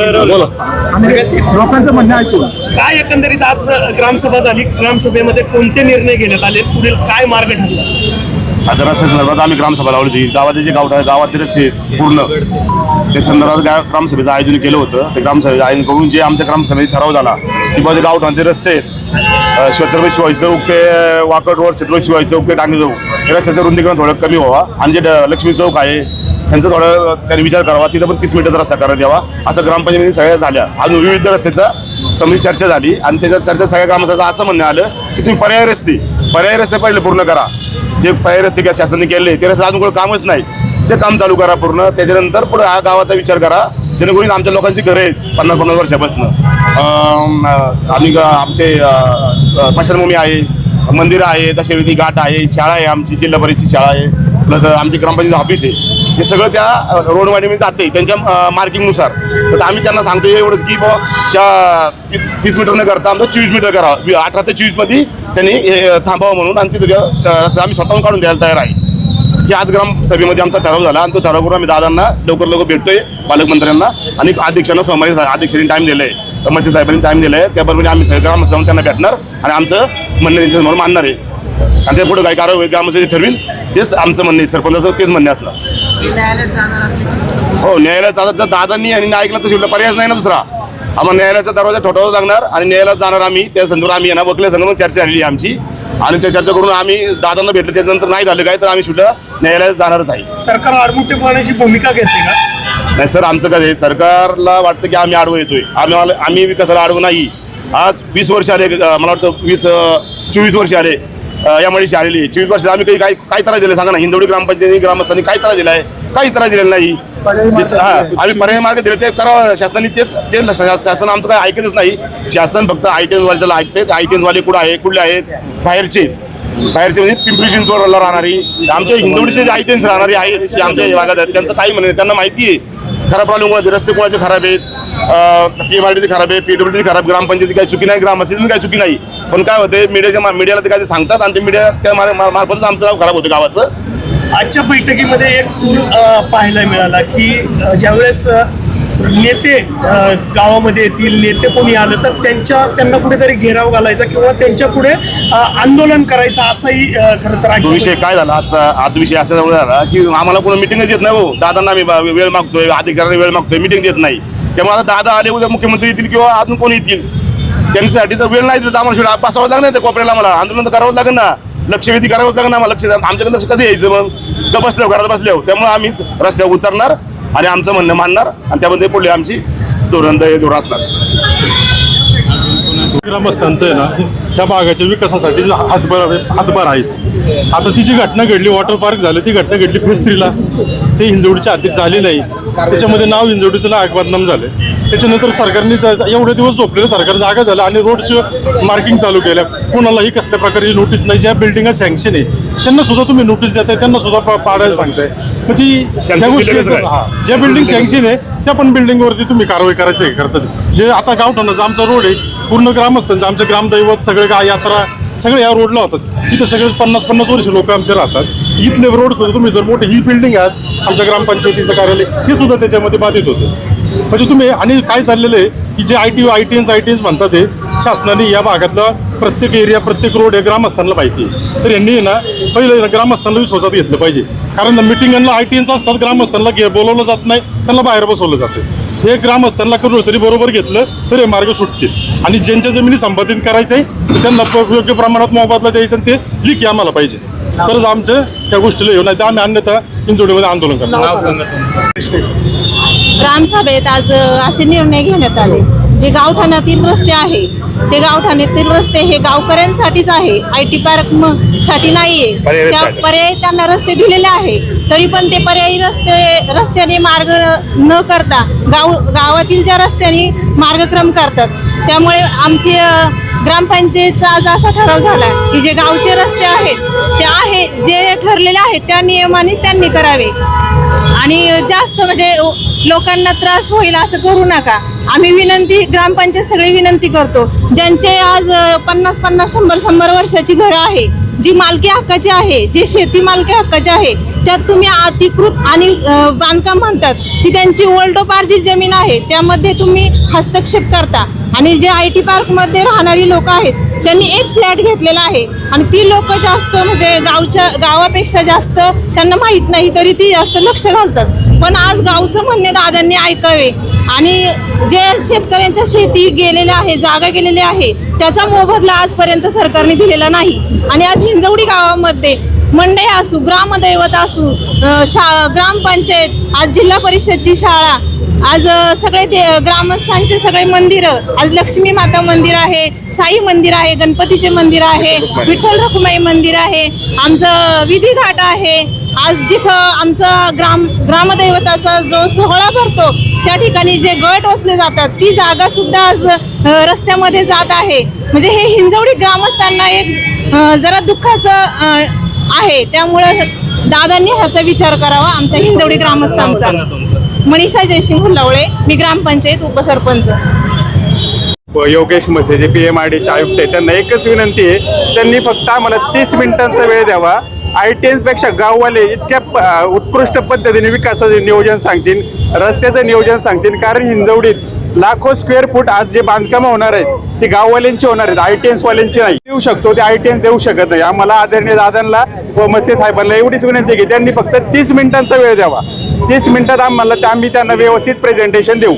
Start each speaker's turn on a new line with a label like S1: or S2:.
S1: लोकांचं म्हणणं ऐकून.
S2: काय एकंदरीत आज ग्रामसभा झाली? ग्रामसभेमध्ये कोणते निर्णय घेण्यात आले? पुढील काय मार्ग ठरला?
S3: आता रस्त्या संदर्भात आम्ही ग्रामसभा लावली होती. गावातले जे गाव गावातले रस्ते पूर्ण. त्या संदर्भात ग्रामसभेचं आयोजन केलं होतं. ते ग्रामसभेचं आयोजन करून जे आमच्या ग्रामसभेत ठराव झाला की बाबा गावठाणचे रस्ते छत्रपती शिवाजी चौक ते वाकड रोड छत्रपती शिवाजी चौक ते डांगे चौक. हे रस्त्याचं रुंदीकरण थोडं कमी व्हावा. आणि जे लक्ष्मी चौक आहे त्यांचा थोडं त्यांनी विचार करावा. तिथं पण तीस मिनिटाचा रस्ता करण्यात यावा. असं ग्रामपंचायती सगळ्या झाल्या. अजून विविध रस्त्याचा समिती चर्चा झाली. आणि त्याच्या चर्चा सगळ्या ग्रामस्थांचं असं म्हणणं आलं की तुम्ही पर्याय रस्ते पर्याय रस्ते पहिले पूर्ण करा. जे पर्याय रस्ते किंवा शासनाने केले ते रस्ते अजून कामच नाही. ते काम चालू करा पूर्ण. त्याच्यानंतर पुढे हा गावाचा विचार करा. जेणेकरून आमच्या लोकांची घरं आहेत पन्नास पन्नास वर्षापासून. आम्ही ग- आमचे अं, आहे. मंदिरं आहे दशरथी घाट आहे. शाळा आहे आमची जिल्हा परिषद शाळा आहे. प्लस आमची ग्रामपंचायत ऑफिस आहे. हे सगळं त्या रोडवाडीमध्ये जाते त्यांच्या मार्किंगनुसार. तर आम्ही त्यांना सांगतो एवढंच की बुवा ती- तीस मीटर न करता आमचं चोवीस मीटर करावं अठरा ते चोवीसमध्ये त्यांनी हे थांबावं म्हणून आणि तिथं आम्ही स्वतःहून काढून द्यायला तयार आहे. की आज ग्रामसभेमध्ये आमचा ठराव झाला आणि तो ठराव करून आम्ही दादांना लवकर लवकर भेटतोय पालकमंत्र्यांना आणि अध्यक्षांना सोमवारी अध्यक्षांनी टाईम दिलाय. मच्छी साहेबांनी टाईम दिलाय त्याबरोबर आम्ही सगळे ग्रामस्थ त्यांना भेटणार आणि आमचं म्हणणं त्यांच्यासमोर मानणार आहे. आणि त्या पुढे काही कारवाई होईल ग्रामस्थ ठरवील तेच आमचं म्हणणं आहे सरपंचाचं तेच म्हणणे असणार. हो न्यायालयात जातात. तर दादांनी आणि ऐकलं तर शिवला पर्यायच नाही ना दुसरा. आम्हाला न्यायालयाचा दरवाजा ठोठावा लागणार आणि न्यायालयात जाणार आम्ही. त्या संदर्भात आम्ही यांना वकील संघ चर्चा झालेली आहे आमची. आणि त्या चर्चा करून आम्ही दादांना भेटलं. त्याच्यानंतर नाही झालं काय तर आम्ही शिवला न्यायालयात जाणारच आहे.
S2: सरकार आडमुठेपणाची भूमिका घेते का?
S3: नाही सर आमचं कसं आहे सरकारला वाटतं की आम्ही आडवं येतोय. आम्ही आम्हाला- आम्ही विकासाला आडवं नाही. आज वीस वर्ष आले मला वाटतं वीस चोवीस वर्ष आले. अं, या मळीशी आलेली. चोवीस वर्षात आम्ही काही काय काय त्रास दिला सांगा ना. हिंदवडी ग्रामपंचायती ग्रामस्थांनी काय त्रास दिलाय? काही त्रास दिलेला नाही. हा, आम्ही पर्याय मार्ग दिले ते करावं. शासनाने तेच तेच शासन आमचं काय ऐकतच नाही. शासन फक्त आय टी वाल्याला ऐकते आय टी वाले कुठं आहे कुठले आहेत? बाहेरचे बाहेरचे म्हणजे पिंपरी चिंचवडला राहणारी. आमच्या हिंदवडीचे जे आय टी राहणारी आहेत आमच्या भागात आहेत त्यांचं काही म्हणणं. त्यांना माहिती आहे. खराब प्रॉब्लेम कोणाचे रस्ते कोणाचे खराब आहेत पी एम आर टी खराब आहे पीडब्ल्यू डी खराब ग्रामपंचायती काही चुकी नाही ग्रामपंचायती काही चुकी नाही. पण काय होते मीडियाच्या मीडियाला ते काय ते सांगतात आणि ते मीडिया त्या मार्फतच आमचं नाव खराब होतं गावाचं.
S2: आजच्या बैठकीमध्ये एक सूर पाहायला मिळाला की ज्यावेळेस नेते गावामध्ये येतील नेते कोणी आलं तर त्यांच्या त्यांना कुठेतरी घेराव घालायचा किंवा त्यांच्या पुढे आंदोलन करायचं असंही खरं तर
S3: तो विषय काय झाला? आजचा आज विषय असा झाला की आम्हाला कोणी मिटिंगच देत नाही हो. दादांना आम्ही वेळ मागतोय अधिकाऱ्यांना वेळ मागतोय मिटिंग देत नाही. त्यामुळे आता दादा आले उद्या मुख्यमंत्री येतील किंवा अजून कोणी येतील? त्यांच्यासाठी जर वेळ नाही दिला तर आम्हाला शेवटी बसावं लागणार ते कोपऱ्याला मला आंदोलन तर करावं लागेल ना. लक्षवेधी करावंच लागेल ना आम्हाला. लक्ष आमच्याकडे लक्ष कधी यायचं मग? बसल्यावर घरात बसल्यावर. त्यामुळे आम्ही रस्त्यावर उतरणार. आणि आमचं म्हणणं मानणार आणि त्यामध्ये पुढे आमची धोरण धोरण असणार.
S4: ग्रामस्थांचं आहे ना त्या भागाच्या विकासासाठी हातभार हातभार आहेच आता ती जी घटना घडली वॉटर पार्क झालं ती घटना घडली फेस्त्रीला. ते हिंजवडीच्या हातीत झाली नाही. त्याच्यामध्ये नाव हिंजवडीचं नाव बदनाम झालं त्याच्यानंतर सरकारने एवढे दिवस झोपलेलं सरकार जागा झालं आणि रोडचं मार्किंग चालू केलं. कोणालाही कसल्या प्रकारची नोटीस नाही. ज्या बिल्डिंगा सँक्शन आहे. त्यांना सुद्धा तुम्ही नोटीस देताय त्यांना सुद्धा पाडायला सांगताय. म्हणजे त्या गोष्टी ज्या बिल्डिंग सँक्शन आहे त्या पण बिल्डिंगवरती तुम्ही कारवाई करायचं हे करतात. जे आता गावठाणाचा आमचा रोड आहे पूर्ण ग्रामस्थांचं आमचे ग्रामदैवत सगळे गा यात्रा सगळे या रोडला होतात. इथं सगळे पन्नास पन्नास वर्ष लोक आमचे राहतात. इथले रोड सुद्धा तुम्ही जर मोठी ही बिल्डिंग आहे आज आमच्या ग्रामपंचायतीचं कार्यालय हे सुद्धा त्याच्यामध्ये बाधित होतं. म्हणजे तुम्ही आणि काय चाललेलं आहे की जे आय टी आय टी एन्स आय टी एन्स म्हणतात ते शासनाने या भागातला प्रत्येक एरिया प्रत्येक रोड हे ग्रामस्थांना माहिती आहे. तर यांनी ना पहिलं ग्रामस्थांना विश्वासात घेतलं पाहिजे. कारण मिटिंगांना आय टी एन्स असतात ग्रामस्थांना बोलवलं जात नाही त्यांना बाहेर बसवलं जातं. हे ग्रामस्थांना करून तरी बरोबर घेतलं तर हे मार्ग सुटतील. आणि ज्यांच्या जमिनी संपादित करायचं आहे तर त्यांना योग्य प्रमाणात मोबदला द्यायचं आणि ते लिखी आम्हाला पाहिजे. तरच आमचं त्या गोष्टीला येऊ नाही तर आम्ही अन्यथा इंजोडीमध्ये आंदोलन करणार.
S5: ग्रामसभेत आज असे निर्णय घेण्यात आले. जे गावठाणातील रस्ते आहे ते गावठाणातील रस्ते हे गावकऱ्यांसाठीच आहे. आय टी पार्कसाठी नाहीये त्या. पर्यायी त्यांना रस्ते दिलेले आहे. तरी पण ते पर्यायी रस्ते रस्त्याने मार्ग न करता गाव गावातील ज्या रस्त्याने मार्गक्रम करतात त्यामुळे आमची ग्रामपंचायतचा आज असा ठराव झाला की जे गावचे रस्ते आहेत ते आहे जे ठरलेले आहेत त्या नियमानेच त्यांनी करावे. आणि जास्त म्हणजे लोकांना त्रास होईल असं करू नका. आम्ही विनंती ग्रामपंचायत सगळी विनंती करतो. ज्यांचे आज पन्नास पन्नास शंभर शंभर वर्षाची घरं आहे जी मालकी हक्काची आहे जे शेती मालकी हक्काची आहे त्यात तुम्ही अतिकृत आणि बांधकाम म्हणतात ती त्यांची ओल्डोपार्जित जमीन आहे त्यामध्ये तुम्ही हस्तक्षेप करता. आणि जे आय टी पार्कमध्ये राहणारी लोक आहेत त्यांनी एक फ्लॅट घेतलेला आहे. आणि ती लोक जास्त म्हणजे गावच्या गावापेक्षा जास्त त्यांना माहीत नाही तरी ती जास्त लक्ष घालतात. पण आज गावचं म्हणणे दादांनी ऐकावे. आणि जे शेतकऱ्यांच्या शेती गेलेल्या आहे जागा गेलेल्या आहे त्याचा मोबदला आजपर्यंत सरकारने दिलेला नाही. आणि आज हिंजवडी गावामध्ये मंडई असू ग्रामदैवत असू शा ग्रामपंचायत आज जिल्हा परिषदची शाळा आज सगळे ते ग्रामस्थांचे सगळे मंदिरं आज लक्ष्मी माता मंदिर आहे साई मंदिर आहे गणपतीचे मंदिर आहे विठ्ठल रखुमाई मंदिर आहे आमचं विधी घाट आहे आज जिथं आमचा ग्राम ग्रामदैवताचा जो सोहळा भरतो त्या ठिकाणी जे गट वसले जातात ती जागा सुद्धा आज रस्त्यामध्ये जात आहे. म्हणजे हे हिंजवडी ग्रामस्थांना एक जरा दुःखाचं आहे. त्यामुळं दादांनी ह्याचा विचार करावा आमच्या हिंजवडी ग्रामस्थांचा. मनीषा जयसिंग हुल्लावळे मी ग्रामपंचायत उपसरपंच.
S6: योगेश मसे जे पी एम आय डीचे आयुक्त आहेत. त्यांना एकच विनंती आहे त्यांनी फक्त आम्हाला तीस मिनिटांचा वेळ द्यावा. आय टी पेक्षा गाववाले इतक्या उत्कृष्ट पद्धतीने विकासाचे नियोजन सांगतील रस्त्याचं नियोजन सांगतील. कारण हिंजवडीत लाखो स्क्वेअर फूट आज जे बांधकाम होणार आहेत ती गाववाल्यांची होणार आहेत आय टी वाल्यांची नाही. देऊ शकतो ते आय टी देऊ शकत नाही. आम्हाला आदरणीय दादांना व मसे साहेबांना एवढीच विनंती की त्यांनी फक्त तीस मिनिटांचा वेळ द्यावा. तीस मिनिटात आम्हाला आम्ही त्यांना व्यवस्थित प्रेझेंटेशन देऊ.